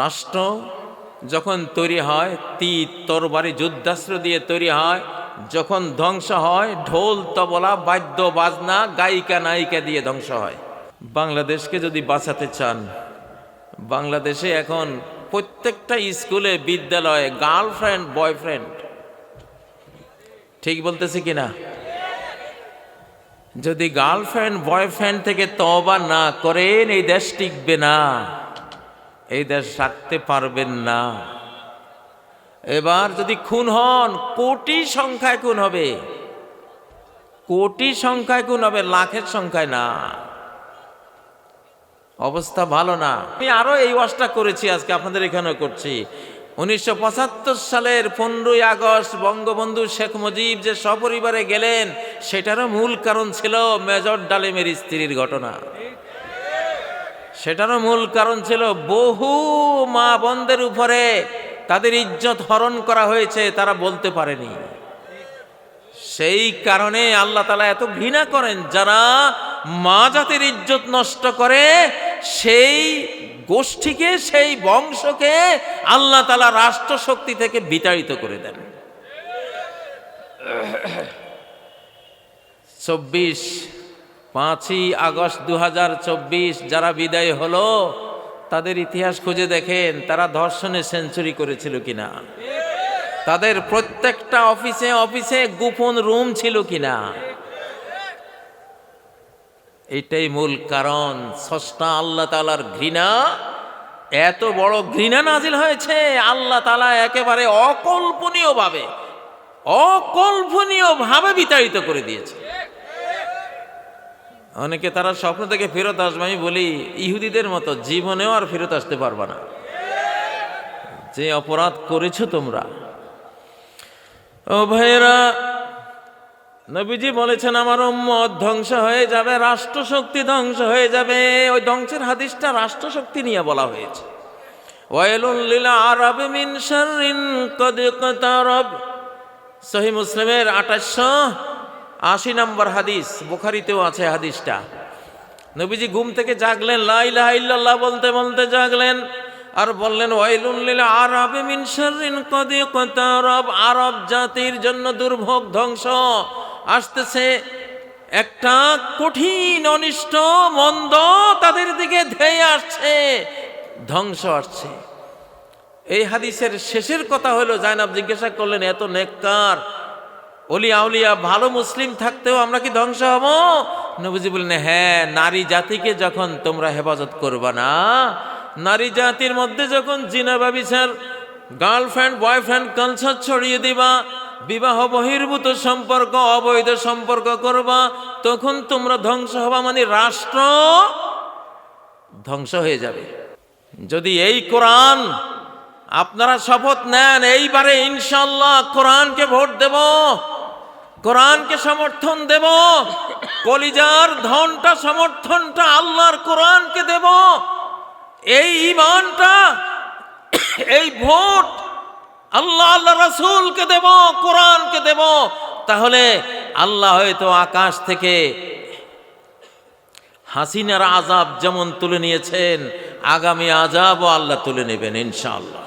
রাষ্ট্র যখন তৈরি হয় তীর তরবারি যুদ্ধাস্ত্র দিয়ে তৈরি হয়, যখন ধ্বংস হয়, ঢোল, তবলা, বাদ্য, বাজনা, গায়িকা, নায়িকা দিয়ে ধ্বংস হয়। বাংলাদেশকে যদি বাঁচাতে চান, বাংলাদেশে এখন প্রত্যেকটা স্কুলে, বিদ্যালয়ে গার্লফ্রেন্ড, বয়ফ্রেন্ড, ঠিক বলতেছি কিনা যদি গার্লফ্রেন্ড, বয়ফ্রেন্ড থেকে তবা না করেন, এই দেশ টিকবে না। এই দেশ রাখতে পারবেন না। এবার যদি খুন হন, কোটি সংখ্যায় খুন হবে। কোটি সংখ্যায় খুন হবে, লাখের সংখ্যায় না। অবস্থা ভালো না। আমি আরও এই ওয়াজটা করেছি, আজকে আপনাদের এখানেও করছি। উনিশশো পঁচাত্তর সালের পনেরোই আগস্ট বঙ্গবন্ধু শেখ মুজিব যে সপরিবারে গেলেন, সেটারও মূল কারণ ছিল মেজর ডালিমের স্ত্রীর ঘটনা। সেটারও মূল কারণ ছিল বহু মা বন্ধের উপরে তাদের ইজ্জত হরণ করা হয়েছে, তারা বলতে পারেনি। সেই কারণে আল্লাহ তালা এত ঘৃণা করেন, যারা মা জাতির ইজ্জত নষ্ট করে, সেই গোষ্ঠীকে, সেই বংশকে আল্লাহ তালা রাষ্ট্র শক্তি থেকে বিতাড়িত করে দেন। চব্বিশ পাঁচই আগস্ট দু হাজার চব্বিশ যারা বিদায় হলো, তাদের ইতিহাস খুঁজে দেখেন তারা ধর্ষণে সেঞ্চুরি করেছিল কিনা। তাদের প্রত্যেকটা অফিসে অফিসে গোপন রুম ছিল কিনা। এটাই মূল কারণ। ষষ্ঠা আল্লাহ তালার ঘৃণা। এত বড় ঘৃণা নাজিল হয়েছে আল্লাহ তালা একেবারে অকল্পনীয় ভাবে অকল্পনীয় ভাবে বিতাড়িত করে দিয়েছে। অনেকে তারা স্বপ্ন থেকে ফেরত আসবে, আমি বলি, ইহুদিদের মতো জীবনেও আর ফেরত আসতে পারবে না। যে অপরাধ করেছ তোমরা। ও ভাইয়েরা, নবীজি বলেছেন, আমার উম্মত ধ্বংস হয়ে যাবে, রাষ্ট্রশক্তি ধ্বংস হয়ে যাবে। ওই ধ্বংসের হাদিসটা রাষ্ট্রশক্তি নিয়ে বলা হয়েছে। আঠাশশো আশি নম্বর হাদিস, বুখারিতেও আছে হাদিসটা। নবীজি ঘুম থেকে জাগলেন, লা ইলাহা ইল্লাল্লাহ বলতে বলতে জাগলেন, আর বললেন ওয়াইলুল্লিল আরব মিন শাররিন কদ ইকতারাব আরব জাতির জন্য দুর্ভোগ ধ্বংস। আসতেছে একটা কঠিন, অনিষ্ট, মন্দ, তাদের দিকে ধেয়ে আসছে, ধ্বংস আসছে। এই হাদিসের শেষের কথা হলো জাইনাব জিজ্ঞাসা করলেন, এত নেককার অলি আউলিয়া, ভালো মুসলিম থাকতেও আমরা কি ধ্বংস হব? নবীজি বললেন হ্যাঁ নারী জাতিকে যখন তোমরা হেফাজত করবা না, নারী জাতির মধ্যে যখন জিনা বাবিচার গার্লফ্রেন্ড, বয়ফ্রেন্ড, কালচার ছড়িয়ে দিবা, বিবাহ বহির্ভূত সম্পর্ক, অবৈধ সম্পর্ক করবা, তখন তোমরা ধ্বংস হবা মানে রাষ্ট্র ধ্বংস হয়ে যাবে। যদি এই কোরআন আপনারা শপথ নেন, এইবারে ইনশাল্লাহ কোরআনকে ভোট দেব। কোরআনকে সমর্থন দেব, কলিজার ধনটা সমর্থনটা আল্লাহর কোরআনকে দেব। এই ইমানটা এই ভোট আল্লাহ আল্লাহ রাসূলকে দেব, কোরআনকে দেব। তাহলে আল্লাহ হয়তো আকাশ থেকে হাসিনার আজাব যেমন তুলে নিয়েছেন, আগামী আজাবও আল্লাহ তুলে নেবেন ইনশাআল্লাহ।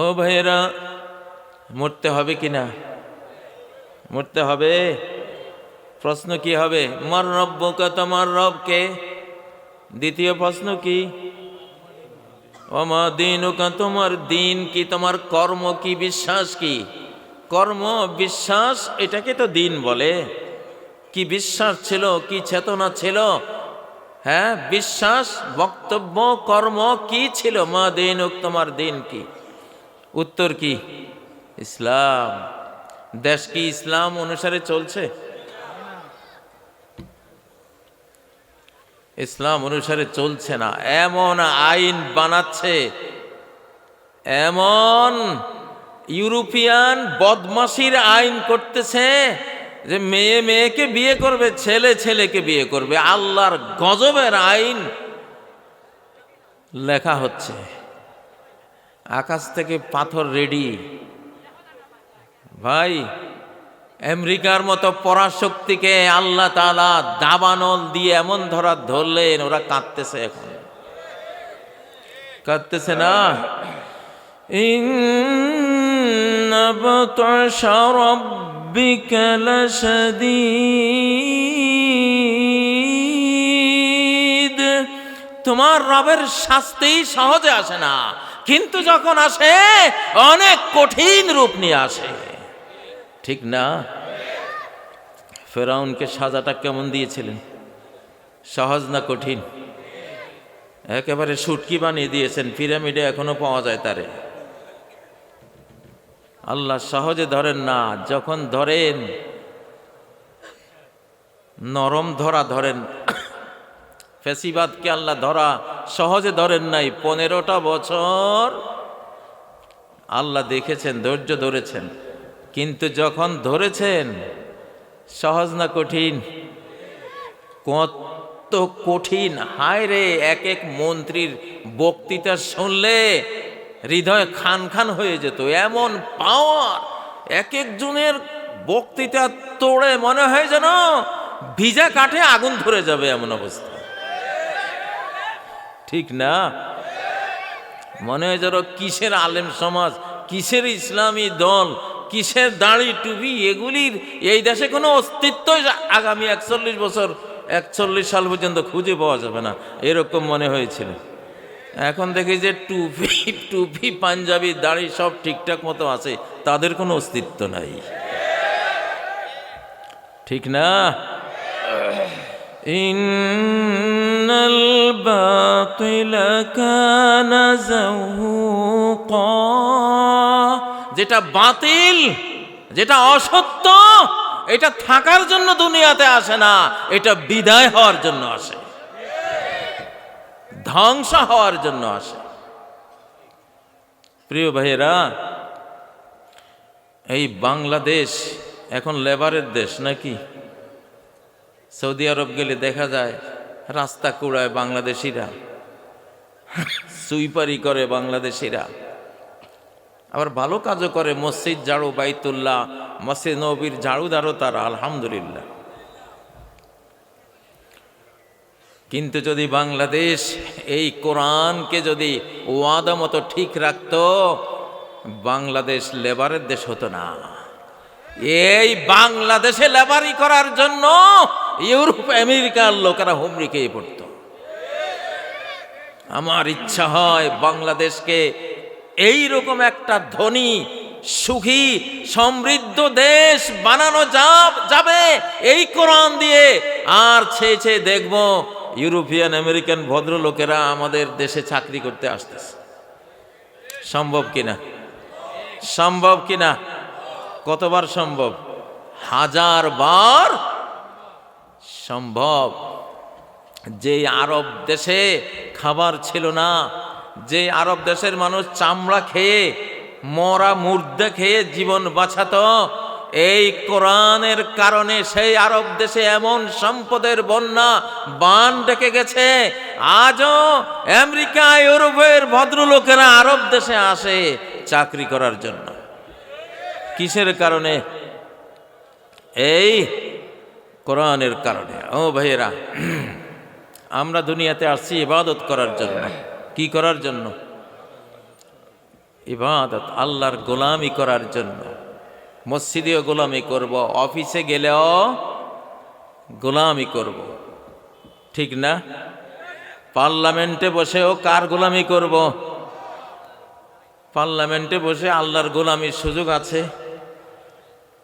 ও ভাইয়েরা মরতে হবে কি না? মরতে হবে? প্রশ্ন কি হবে? মার রব্বকে, তোমার রবকে? দ্বিতীয় প্রশ্ন কি? অমা দিন তোমার দিন কি? তোমার কর্ম কি? বিশ্বাস কি? কর্ম, বিশ্বাস, এটাকে তো দিন বলে। কি বিশ্বাস ছিল, কি চেতনা ছিল? হ্যাঁ বিশ্বাস, বক্তব্য, কর্ম কি ছিল? মা দিন তোমার দিন কি? উত্তর কি? ইসলাম। দেশ কি ইসলাম অনুসারে চলছে? ইসলাম অনুসারে চলছে না। এমন আইন বানাচ্ছে, এমন ইউরোপিয়ান বদমাসির আইন করতেছে যে মেয়ে মেয়েকে বিয়ে করবে, ছেলে ছেলেকে বিয়ে করবে। আল্লাহর গজবের আইন লেখা হচ্ছে। আকাশ থেকে পাথর রেডি। ভাই, আমেরিকার মতো পরাশক্তিকে আল্লাহ তালা দাবানল দিয়ে এমন ধরা ধরলেন, ওরা কাঁদতেছে এখন। কাঁদতেছে না? তোমার রবের শাস্তি সহজে আসে না, কিন্তু যখন আসে, অনেক কঠিন রূপ নিয়ে আসে। ঠিক না? ফেরাউনকে সাজাটা কেমন দিয়েছিলেন? সহজ না কঠিন? একেবারে সুটকি বানিয়ে দিয়েছেন, পিরামিডে এখনও পাওয়া যায় তারে। আল্লাহ সহজে ধরেন না, যখন ধরেন, নরম ধরা ধরেন, ফেসিবাদকে আল্লাহ ধরা সহজে ধরেন নাই, পনেরোটা বছর আল্লাহ দেখেছেন, ধৈর্য ধরেছেন। কিন্তু যখন ধরেছেন, সহজ না কঠিন? কত কঠিন? হায় রে, এক এক মন্ত্রীর বক্তৃতা শুনলে হৃদয় খান খান হয়ে যেত। এমন পাওয়ার এক একজনের বক্তৃতা তোড়ে মনে হয় যেন ভিজা কাঠে আগুন ধরে যাবে এমন অবস্থা। ঠিক না? মনে হয় যেন কিসের আলেম সমাজ, কিসের ইসলামী দল কিসের দাঁড়ি, টুপি, এগুলির এই দেশে কোনো অস্তিত্ব আগামী একচল্লিশ বছর, একচল্লিশ সাল পর্যন্ত খুঁজে পাওয়া যাবে না। এরকম মনে হয়েছিল। এখন দেখি যে টুপি টুপি, পাঞ্জাবি, দাড়ি সব ঠিকঠাক মতো আছে, তাদের কোনো অস্তিত্ব নাই। ঠিক না? ইন্নাল বাতিলা কানা যেটা বাতিল, যেটা অসত্য, এটা থাকার জন্য দুনিয়াতে আসে না, এটা বিদায় হওয়ার জন্য আসে। ধ্বংস হওয়ার জন্য আসে। প্রিয় ভাইয়েরা, এই বাংলাদেশ এখন লেবারের দেশ নাকি? সৌদি আরব গেলে দেখা যায় রাস্তা কুড়ায় বাংলাদেশিরা, সুইপারি করে বাংলাদেশিরা। আবার ভালো কাজও করে, মসজিদ ঝাড়ু, বাইতুল্লাহ, মসজিদ নবীর ঝাড়ুদারও তারা, আলহামদুলিল্লাহ। কিন্তু যদি বাংলাদেশ এই কোরআনকে যদি ওয়াদা মতো ঠিক রাখত, বাংলাদেশ লেবারের দেশ হতো না। এই বাংলাদেশে লেবারি করার জন্য ইউরোপ, আমেরিকার লোকেরা হুমড়ি খেয়ে পড়তো। আমার ইচ্ছা হয় বাংলাদেশকে এই রকম একটা ধনী, সুখী, সমৃদ্ধ দেশ বানানো যাবে এই কোরআন দিয়ে আর ছেয়ে ছেয়ে দেখব, ইউরোপিয়ান, আমেরিকান ভদ্রলোকেরা আমাদের দেশে চাকরি করতে আসতেছে। সম্ভব কিনা? সম্ভব কিনা? কতবার সম্ভব? হাজার বার সম্ভব। যে আরব দেশে খাবার ছিল না যে আরব দেশের মানুষ চামড়া খেয়ে, মরা মুর্দা খেয়ে জীবন বাঁচাতো, এই কোরআনের কারণে সেই আরব দেশে এমন সম্পদের বন্যা বান ডেকে গেছে। আজও আমেরিকা, ইউরোপের ভদ্রলোকেরা আরব দেশে আসে চাকরি করার জন্য। কিসের কারণে? এই কোরআনের কারণে। ও ভাইয়েরা, আমরা দুনিয়াতে আসছি ইবাদত করার জন্য। কি করার জন্য? ইবাদত, আল্লাহর গোলামি করার জন্য। মসজিদেও গোলামি করব, অফিসে গেলেও গোলামি করব। ঠিক না? পার্লামেন্টে বসেও কার গোলামি করব? পার্লামেন্টে বসে আল্লাহর গোলামির সুযোগ আছে।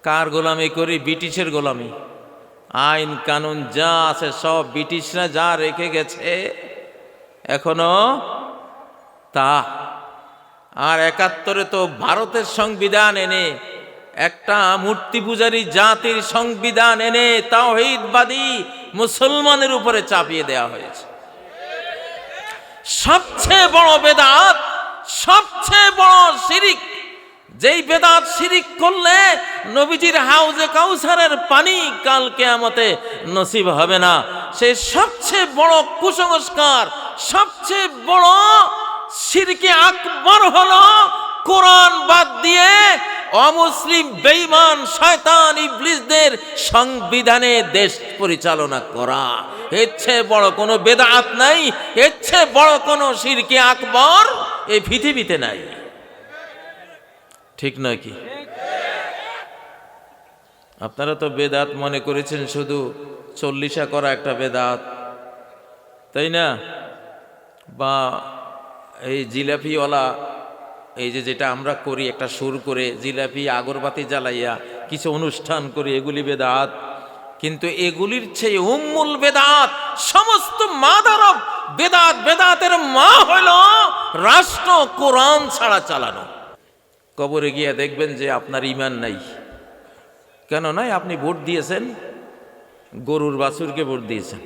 কার গোলামি করি? ব্রিটিশের গোলামি। আইন, কানুন যা আছে সব ব্রিটিশরা যা রেখে গেছে, এখনও তা আর একাত্তরে তো ভারতের সংবিধান এনে, একটা মূর্তি পূজারী জাতির সংবিধান এনে তাওহিদবাদী মুসলমানের উপরে চাপিয়ে দেওয়া হয়েছে। সবচেয়ে বড় বেদাত, সবচেয়ে বড় শিরিক, যেই বেদাত শিরিক করলে নবীজির হাউজে কাউসারের পানি কাল কেয়ামতে নসিব হবে না। সে সবচেয়ে বড় কুসংস্কার, সবচেয়ে বড় শিরকে আকবর হলো কোরআন বাদ দিয়ে অমুসলিম, বেঈমান, শয়তান, ইবলিসদের সংবিধানে দেশ পরিচালনা করা। এর চেয়ে বড় কোনো বেদাত নাই, এর চেয়ে বড় কোনো শিরকে আকবর এই পৃথিবীতে নাই। ঠিক নয় কি? আপনারা তো বেদাত মনে করেছেন শুধু চল্লিশা করা একটা বেদাত, তাই না? বা এই জিলাপিওয়ালা, এই যে যেটা আমরা করি, একটা সুর করে জিলাপি আগরবাতি জ্বালাইয়া কিছু অনুষ্ঠান করি, এগুলি বেদাত। কিন্তু এগুলির চেয়ে উম্মুল বেদাত, সমস্ত মাদারব বেদাত, বেদাতের মা হইল রাষ্ট্র, কোরআন ছাড়া চালানো। কবরে গিয়ে দেখবেন যে আপনার ইমান নাই। কেন নয় আপনি ভোট দিয়েছেন? গরুর বাছুরকে ভোট দিয়েছেন।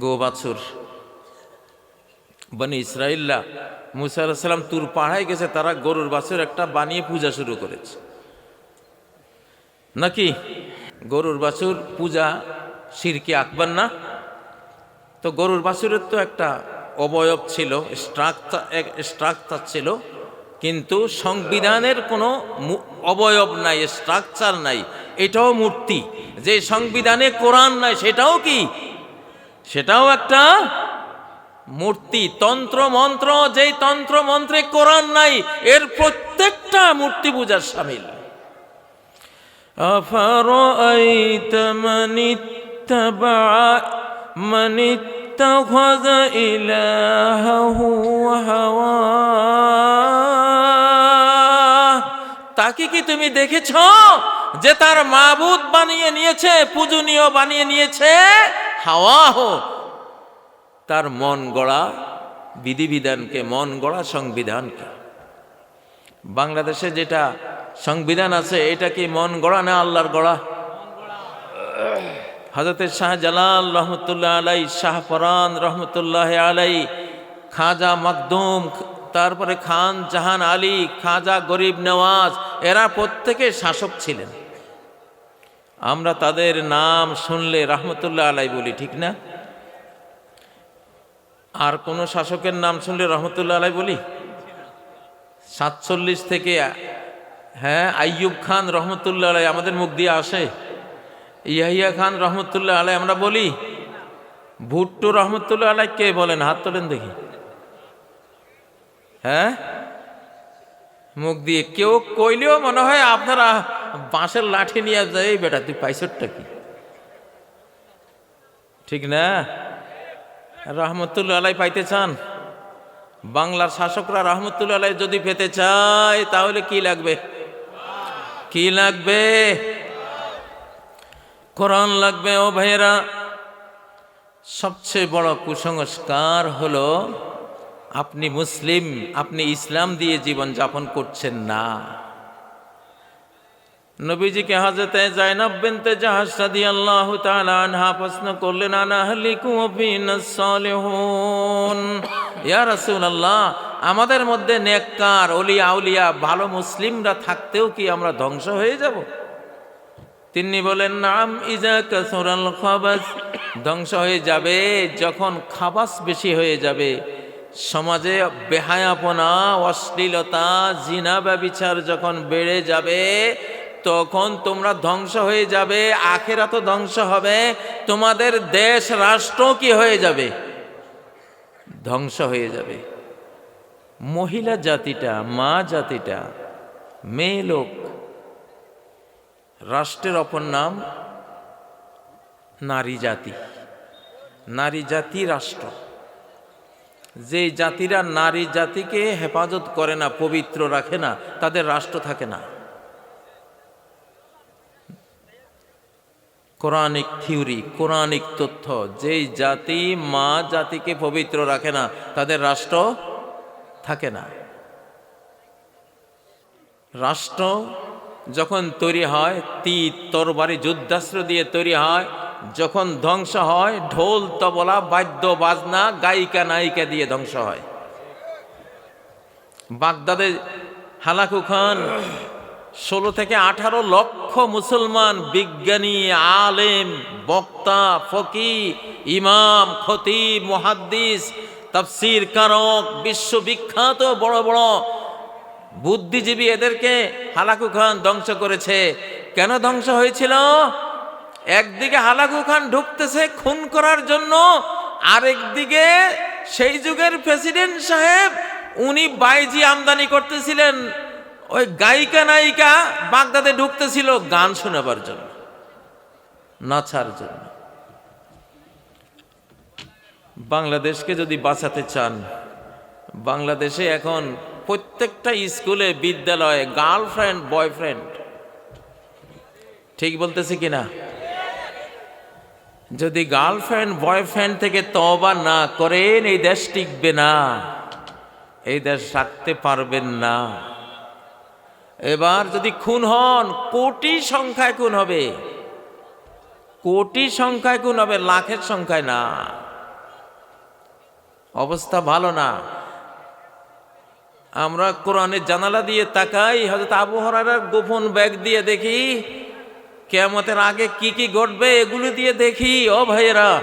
গো বাছুর। বনি ইসরাইল্লা মুসা আলাহিসাল্লাম তুর পাহাড়ায় গেছে, তারা গরুর বাছুর একটা বানিয়ে পূজা শুরু করেছে। নাকি? গরুর বাছুর পূজা শিরকে আকবার না? তো গরুর বাছুরের তো একটা অবয়ব ছিল স্ট্রাকচার স্ট্রাকচার ছিল, কিন্তু সংবিধানের কোনো অবয়ব নাই স্ট্রাকচার নাই, এটাও মূর্তি। যে সংবিধানে কোরআন নাই, সেটাও কি? সেটাও একটা মূর্তি তন্ত্র মন্ত্র যেই তন্ত্র মন্ত্রে কোরআন নাই এর প্রত্যেকটা মূর্তি পূজার সামিল أفرأيت من اتبع من اتخذ إلهه هواه তাকে কি তুমি দেখেছ যে তার মাবুদ বানিয়ে নিয়েছে পূজনীয় বানিয়ে নিয়েছে হাওয়াহ তার মন গড়া বিধিবিধানকে, মন গড়া সংবিধানকে। বাংলাদেশে যেটা সংবিধান আছে, এটা কি মন গড়া না আল্লাহর গড়া? হজরত শাহজালাল রহমতুল্লাহ আলাই শাহপরান রহমতুল্লাহ আলাই খাজা মকদুম তারপরে খান জাহান আলী, খাজা গরিব নওয়াজ, এরা প্রত্যেকে শাসক ছিলেন। আমরা তাদের নাম শুনলে রহমতুল্লাহ আলাই বলি, ঠিক না? আর কোন শাসকের নাম শুনলে রহমতুল্লাহ আলাই বলি? সাতচল্লিশ থেকে হ্যাঁ আইয়ুব খান রহমতুল্লাহ আলাই আমাদের মুখ দিয়ে আসে। ইয়াহিয়া খান রহমতুল্লাহ আলাই আমরা বলি। ভুট্টু রহমতুল্লাহ আলাই কে বলেন? হাত তোলেন দেখি। হ্যাঁ? মুখ দিয়ে কেউ কইলেও মনে হয় আপনারা বাঁশের লাঠি নিয়ে যায় বেটা, তুই পাইছরটা কি? ঠিক না? রহমতুল্লাহ আলাই পাইতে চান? বাংলার শাসকরা রহমতুল্লাহ আলাই যদি পেতে চায়, তাহলে কি লাগবে? কি লাগবে? কোরআন লাগবে। ও ভাইয়েরা, সবচেয়ে বড় কুসংস্কার হলো, আপনি মুসলিম, আপনি ইসলাম দিয়ে জীবন যাপন করছেন না। নবীজিকে হাজতে জাইনাব বিনতে জাহাজ রাদিয়াল্লাহু তাআলা আনহা প্রশ্ন করলেন, আনা আহলিকু ফিনাস সালিহুন? ইয়া রাসূলুল্লাহ, আমাদের মধ্যে নেককার ওলিয়া আউলিয়া, ভালো মুসলিমরা থাকতেও কি আমরা ধ্বংস হয়ে যাব? তিনি বলেন, নাম ইজা খাবাস। ধ্বংস হয়ে যাবে যখন খাবাস বেশি হয়ে যাবে। সমাজে বেহায়াপনা, অশ্লীলতা, জিনা, ব্যবিচার যখন বেড়ে যাবে তখন তোমরা ধ্বংস হয়ে যাবে আখেরা তো ধ্বংস হবে। তোমাদের দেশ, রাষ্ট্র কি হয়ে যাবে? ধ্বংস হয়ে যাবে। মহিলা জাতিটা, মা জাতিটা, মেয়ে লোক, রাষ্ট্রের অপর নাম নারী জাতি। নারী জাতি, রাষ্ট্র। যে জাতিরা নারী জাতিকে হেফাজত করে না, পবিত্র রাখে না, তাদের রাষ্ট্র থাকে না। কোরআনিক থিওরি, কোরআনিক তথ্য, যেই জাতি মা জাতিকে পবিত্র রাখে না, তাদের রাষ্ট্র থাকে না। রাষ্ট্র যখন তৈরি হয় তীর তরবারি, যুদ্ধাস্ত্র দিয়ে তৈরি হয়, যখন ধ্বংস হয়, ঢোল, তবলা, বাদ্য, বাজনা, গায়িকা, নায়িকা দিয়ে ধ্বংস হয়। বাগদাদে হালাকু খান ষোলো থেকে আঠারো লক্ষ মুসলমান বিজ্ঞানী, আলেম, বক্তা, ফকি, ইমাম, খতিব, মুহাদ্দিস, তাফসির কারক, বিশ্ববিখ্যাত বড় বড় বুদ্ধিজীবী এদেরকে হালাকু খান ধ্বংস করেছে। কেন ধ্বংস হয়েছিল? একদিকে হালাকু খান ঢুকতেছে খুন করার জন্য আরেকদিকে সেই যুগের প্রেসিডেন্ট সাহেব, উনি বাইজি আমদানি করতেছিলেন। ওই গায়িকা নায়িকা বাগদাদে ঢুকতেছিল গান শোনাবার জন্য, নাচার জন্য। বাংলাদেশকে যদি বাঁচাতে চান, বাংলাদেশে এখন প্রত্যেকটা স্কুলে, বিদ্যালয়ে গার্লফ্রেন্ড, বয়ফ্রেন্ড, ঠিক বলতেছি কিনা যদি গার্লফ্রেন্ড, বয়ফ্রেন্ড থেকে তবা না করেন, এই দেশ টিকবে না, এই দেশ রাখতে পারবেন না। এবার যদি খুন হন, কোটি সংখ্যায় খুন হবে। কোটি সংখ্যায় খুন হবে, লাখের সংখ্যায় না। অবস্থা ভালো না। আমরা কোরআনের জানালা দিয়ে তাকাই হয়তো আবহাওয়ার গোপন ব্যাগ দিয়ে দেখি, কেয়ামতের আগে কি কি ঘটবে এগুলো দিয়ে দেখি, ও ভাইয়েরা,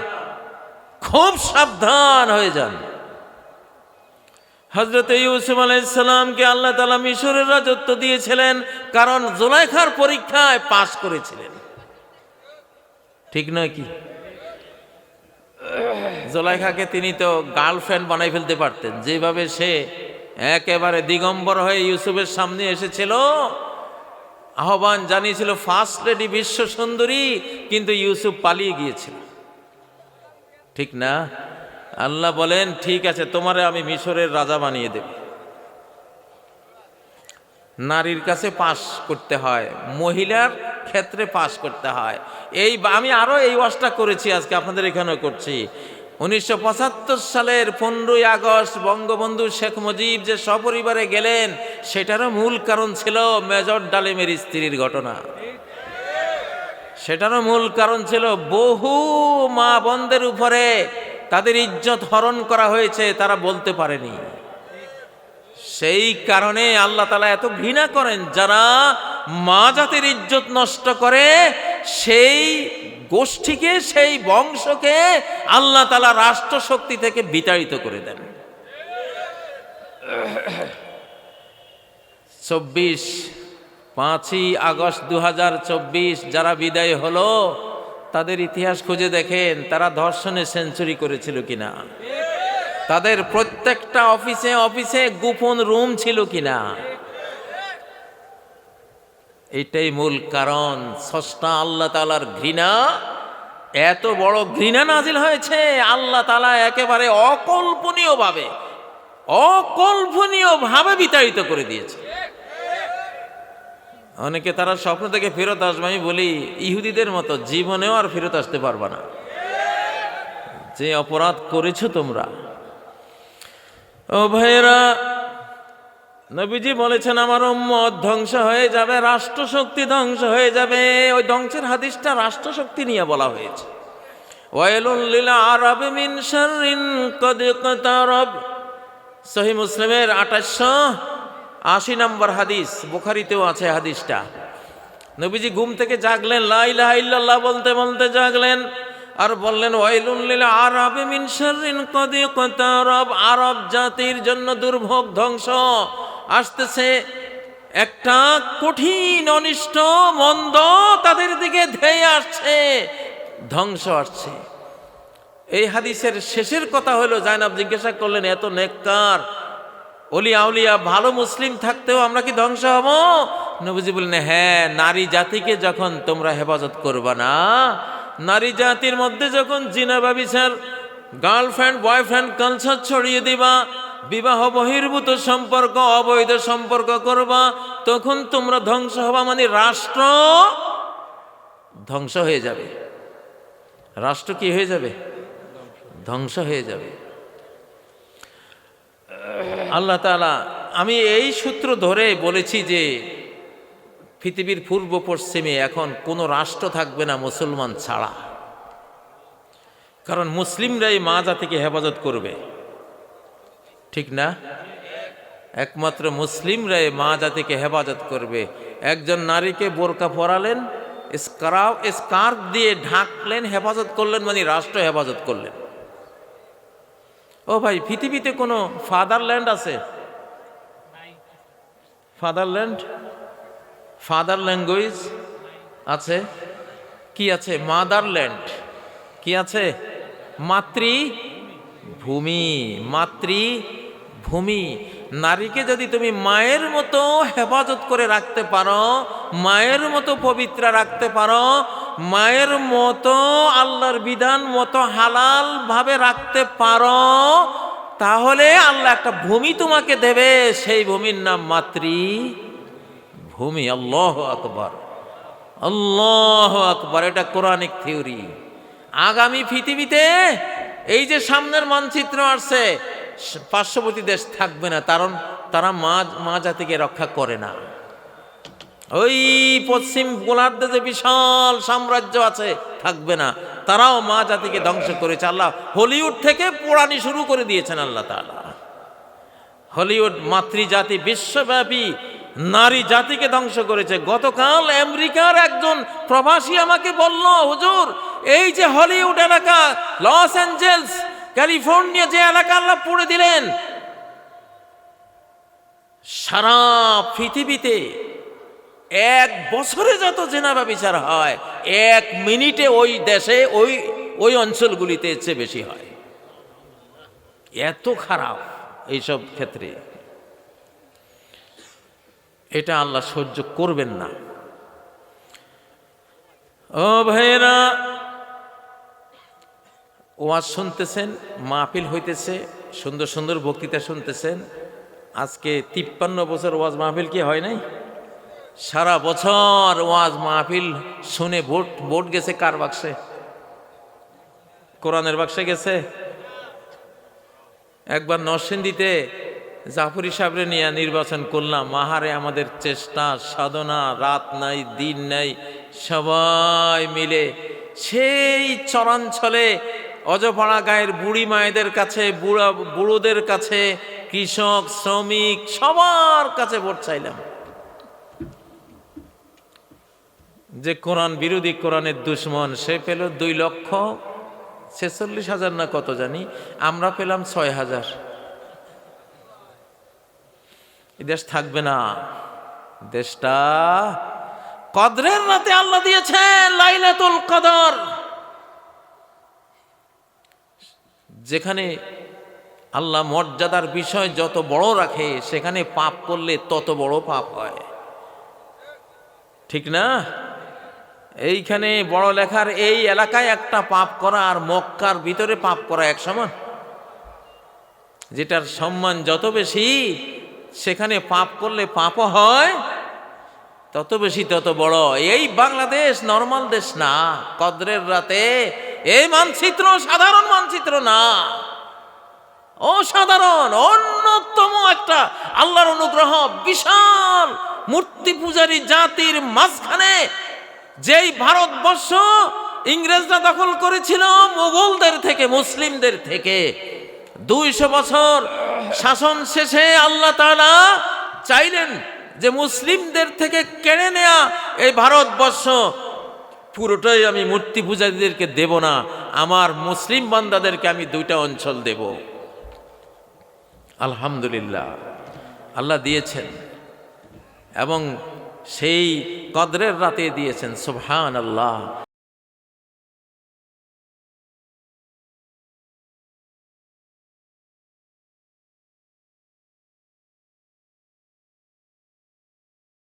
খুব সাবধান হয়ে যান। হজরত ইউসুফ আলাইসালামকে আল্লাহ তালা মিশরের রাজত্ব দিয়েছিলেন, কারণ জোলাইখার পরীক্ষায় পাশ করেছিলেন। ঠিক নয় কি? জোলাইখাকে তিনি তো গার্লফ্রেন্ড বানাই ফেলতে পারতেন, যেভাবে সে একেবারে দিগম্বর হয়ে ইউসুফের সামনে এসেছিল। আহ্বান জানিয়েছিল ফার্স্ট লেডি বিশ্ব সুন্দরী, কিন্তু ইউসুফ পালিয়ে গিয়েছিল। ঠিক না? আল্লাহ বলেন, ঠিক আছে, তোমারে আমি মিশরের রাজা বানিয়ে দেব। নারীর কাছে পাশ করতে হয়, মহিলার ক্ষেত্রে পাশ করতে হয়। এই আমি আরও এই ওয়াজটা করেছি, আজকে আপনাদের এখানেও করছি। উনিশশো পঁচাত্তর সালের পনেরোই আগস্ট বঙ্গবন্ধু শেখ মুজিব যে সপরিবারে গেলেন, সেটারও মূল কারণ ছিল মেজর ডালিমের স্ত্রীর ঘটনা। সেটারও মূল কারণ ছিল বহু মা বন্ধের উপরে তাদের ইজ্জত হরণ করা হয়েছে, তারা বলতে পারেনি। সেই কারণে আল্লাহ তালা এত ঘৃণা করেন, যারা মা জাতির ইজ্জত নষ্ট করে, সেই গোষ্ঠীকে, সেই বংশকে আল্লাহ তালা রাষ্ট্র শক্তি থেকে বিতাড়িত করে দেন। চব্বিশ পাঁচই আগস্ট দু হাজার চব্বিশ যারা বিদায় হলো তাদের ইতিহাস খুঁজে দেখেন, তারা ধর্ষণে সেঞ্চুরি করেছিল কিনা। তাদের প্রত্যেকটা অফিসে অফিসে গোপন রুম ছিল কিনা। এটাই মূল কারণ। ষষ্ঠা আল্লাহ তালার ঘৃণা, এত বড় ঘৃণা নাজিল হয়েছে, আল্লাহ তালা একেবারে অকল্পনীয় ভাবে অকল্পনীয় ভাবে বিতাড়িত করে দিয়েছে। অনেকে তারা স্বপ্ন থেকে ফেরত আসবে, আমি বলি, ইহুদিদের মতো জীবনেও আর ফেরত আসতে পারবে না। যে অপরাধ করেছ তোমরা। ও ভাইয়েরা, নবীজি বলেছেন, আমার উম্মত ধ্বংস হয়ে যাবে, রাষ্ট্রশক্তি ধ্বংস হয়ে যাবে। ওই ধ্বংসের হাদিসটা রাষ্ট্রশক্তি নিয়ে বলা হয়েছে। ওয়াইলুল লিল আরব কদ সহি মুসলিমের আঠাশশো আশি নম্বর হাদিস, বুখারিতেও আছে হাদিসটা। নবীজি ঘুম থেকে জাগলেন লাইলাহ ইল্লাল্লাহ বলতে বলতে জাগলেন, আর বললেন ওয়াইলুল্লিল আরবে মিন শাররিন কদ ইকতারাব আরব জাতির জন্য দুর্ভোগ ধ্বংস। আসতেছে একটা কঠিন, অনিষ্ট, মন্দ, তাদের দিকে ধেয়ে আসছে, ধ্বংস আসছে। এই হাদিসের শেষের কথা হলো জাইনাব জিজ্ঞাসা করলেন, এত নেককার অলিয়া উলিয়া ভালো মুসলিম থাকতেও আমরা কি ধ্বংস হব? নবীজি বললেন হ্যাঁ নারী জাতিকে যখন তোমরা হেফাজত করবা না, নারী জাতির মধ্যে যখন জিনা ব্যবিচার, গার্লফ্রেন্ড, বয়ফ্রেন্ড, কালচার ছড়িয়ে দিবা, বিবাহ বহির্ভূত সম্পর্ক, অবৈধ সম্পর্ক করবা, তখন তোমরা ধ্বংস হবা মানে রাষ্ট্র ধ্বংস হয়ে যাবে। রাষ্ট্র কি হয়ে যাবে? ধ্বংস হয়ে যাবে। আল্লাহ তালা আমি এই সূত্র ধরে বলেছি যে পৃথিবীর পূর্ব পশ্চিমে এখন কোনো রাষ্ট্র থাকবে না মুসলমান ছাড়া। কারণ মুসলিমরাই মা জাতিকে হেফাজত করবে। ঠিক না? একমাত্র মুসলিমরাই মা জাতিকে হেফাজত করবে। একজন নারীকে বোরকা পরালেন স্কার্ফ দিয়ে ঢাকলেন, হেফাজত করলেন মানে রাষ্ট্র হেফাজত করলেন। ও ভাই, পৃথিবীতে কোনো ফাদারল্যান্ড আছে? ফাদারল্যান্ড ফাদার ল্যাঙ্গুয়েজ আছে। কি আছে? মাদারল্যান্ড কি আছে? মাতৃ ভূমি মাতৃ ভূমি নারীকে যদি তুমি মায়ের মতো হেফাজত করে রাখতে পারো, মায়ের মতো পবিত্র রাখতে পারো মায়ের মতো, আল্লাহর বিধান মতো হালাল ভাবে রাখতে পারো, তাহলে আল্লাহ একটা ভূমি তোমাকে দেবে। সেই ভূমির নাম মাতৃ। ভূমি, আল্লাহ আকবর। আল্লাহ আকবর, এটা কোরআনিক থিওরি। আগামী পৃথিবীতে এই যে সামনের মানচিত্র আসছে, পার্শ্ববর্তী দেশ থাকবে না, কারণ তারা মা মা জাতিকে রক্ষা করে না। ওই পশ্চিম গোলার্ধে যে বিশাল সাম্রাজ্য আছে, থাকবে না। তারাও মা জাতিকে ধ্বংস করেছে। আল্লাহ হলিউড থেকে পোড়ানি শুরু করে দিয়েছেন আল্লাহ তাআলা। হলিউড মাতৃজাতি বিশ্বব্যাপী নারী জাতিকে ধ্বংস করেছে। গতকাল আমেরিকার একজন প্রবাসী আমাকে বলল, হুজুর, এই যে হলিউড এলাকা, লস অ্যাঞ্জেলস, ক্যালিফোর্নিয়া যে এলাকা আল্লাহ পড়ে দিলেন, সারা পৃথিবীতে এক বছরে যত জেনাবা বিচার হয়, এক মিনিটে ওই দেশে, ওই ওই অঞ্চলগুলিতে এর চেয়ে বেশি হয়। এত খারাপ এইসব ক্ষেত্রে। এটা আল্লাহ সহ্য করবেন না। ও ভাইয়েরা, ওয়াজ শুনতেছেন, মাহফিল হইতেছে, সুন্দর সুন্দর বক্তৃতা শুনতেছেন। আজকে তিপ্পান্ন বছর ওয়াজ মাহফিল কি হয় নাই? সারা বছর ওয়াজ মাহফিল শুনে ভোট ভোট গেছে কার বাক্সে? কোরআনের বাক্সে গেছে? একবার নরসিংদীতে জাফরি সাহেবরে নিয়ে নির্বাচন করলাম। মাহারে আমাদের চেষ্টা, সাধনা, রাত নাই, দিন নাই, সবাই মিলে সেই চরাঞ্চলে অজপাড়া গায়ের বুড়ি মায়েদের কাছে, বুড়া, বুড়োদের কাছে, কৃষক, শ্রমিক, সবার কাছে ভোট চাইলাম। যে কোরআন বিরোধী কোরআনের দুশ্মন, সে পেল দুই লক্ষ ছেচল্লিশ হাজার না কত জানি, আমরা পেলাম ছয় হাজার। দেশ থাকবে না। দেশটা কদরের রাতে আল্লাহ দিয়েছেন লাইলাতুল কদর। যেখানে আল্লাহ মর্যাদার বিষয় যত বড় রাখে, সেখানে পাপ করলে তত বড় পাপ হয়। ঠিক না? এইখানে বড় লেখার এই এলাকায় একটা পাপ করা আর মক্কার ভিতরে পাপ করা এক সমান। যেটার সম্মান যত বেশি, সেখানে পাপ করলে পাপও হয়, তত বেশি তত বড়। এই বাংলাদেশ নর্মাল দেশ না, কদ্রের রাতে এই মানচিত্র সাধারণ মানচিত্র না। অসাধারণ, অন্যতম একটা আল্লাহর অনুগ্রহ, বিশাল মূর্তি পূজারী জাতির মাঝখানে যেই ভারতবর্ষ ইংরেজরা দখল করেছিল মোগলদের থেকে, মুসলিমদের থেকে, দুইশো বছর শাসন শেষে আল্লাহ তাআলা চাইলেন যে মুসলিমদের থেকে কেড়ে নেয়া এই ভারতবর্ষ। পুরোটাই আমি মূর্তি পূজারীদেরকে দেব না, আমার মুসলিম বান্দাদেরকে আমি দুইটা অঞ্চল দেব। আলহামদুলিল্লাহ, আল্লাহ দিয়েছেন। এবং সেই কদরের রাতে দিয়েছেন সুবহান আল্লাহ